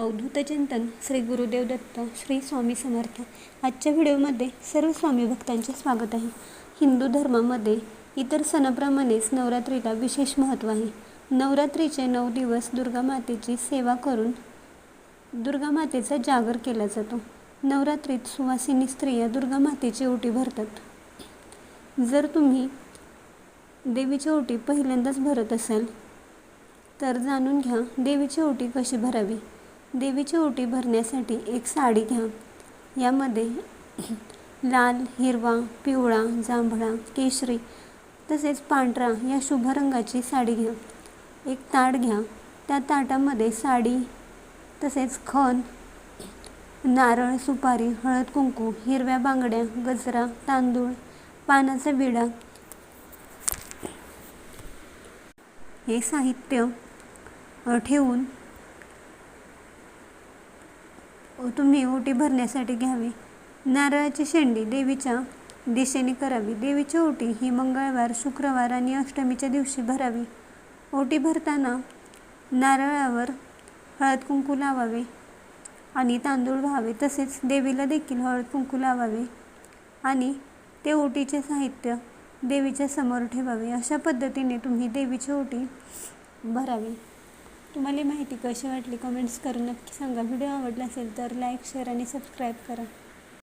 अवधूत चिंतन श्री गुरुदेव दत्त श्री स्वामी समर्थ. आजच्या व्हिडिओमध्ये सर्व स्वामी भक्तांचे स्वागत आहे. हिंदू धर्मामध्ये इतर सणाप्रमाणेच नवरात्रीला विशेष महत्त्व आहे. नवरात्रीचे नऊ दिवस दुर्गा मातेची सेवा करून दुर्गा मातेचा जागर केला जातो. नवरात्रीत सुवासिनी स्त्रिया दुर्गा मातेची ओटी भरतात. जर तुम्ही देवीची ओटी पहिल्यांदाच भरत असाल तर जाणून घ्या देवीची ओटी कशी भरावी. देवीची ओटी भरण्यासाठी एक साडी घ्या. यामध्ये लाल हिरवा पिवळा जांभळा केशरी तसेच पांढरा या शुभ रंगाची साडी घ्या. एक ताट घ्या. त्या ताटामध्ये साडी तसेच खण नारळ सुपारी हळद कुंकू हिरव्या बांगड्या गजरा तांदूळ पानाचा विडा हे साहित्य ठेवून तुम्ही ओटी भरण्यासाठी घ्यावी. नारळाची शेंडी देवीच्या दिशेने करावी. देवीची ओटी ही मंगळवार शुक्रवार आणि अष्टमीच्या दिवशी भरावी. ओटी भरताना नारळावर हळद कुंकू लावावे आणि तांदूळ व्हावे. तसेच देवीला देखील हळद कुंकू लावावे आणि ते ओटीचे साहित्य देवीच्या समोर ठेवावे. अशा पद्धतीने तुम्ही देवीची ओटी भरावी. तुम्हाला माहिती कशी वाटली? कमेंट्स करून नक्की सांगा. व्हिडिओ आवडला असेल तर लाईक शेअर आणि सबस्क्राईब करा.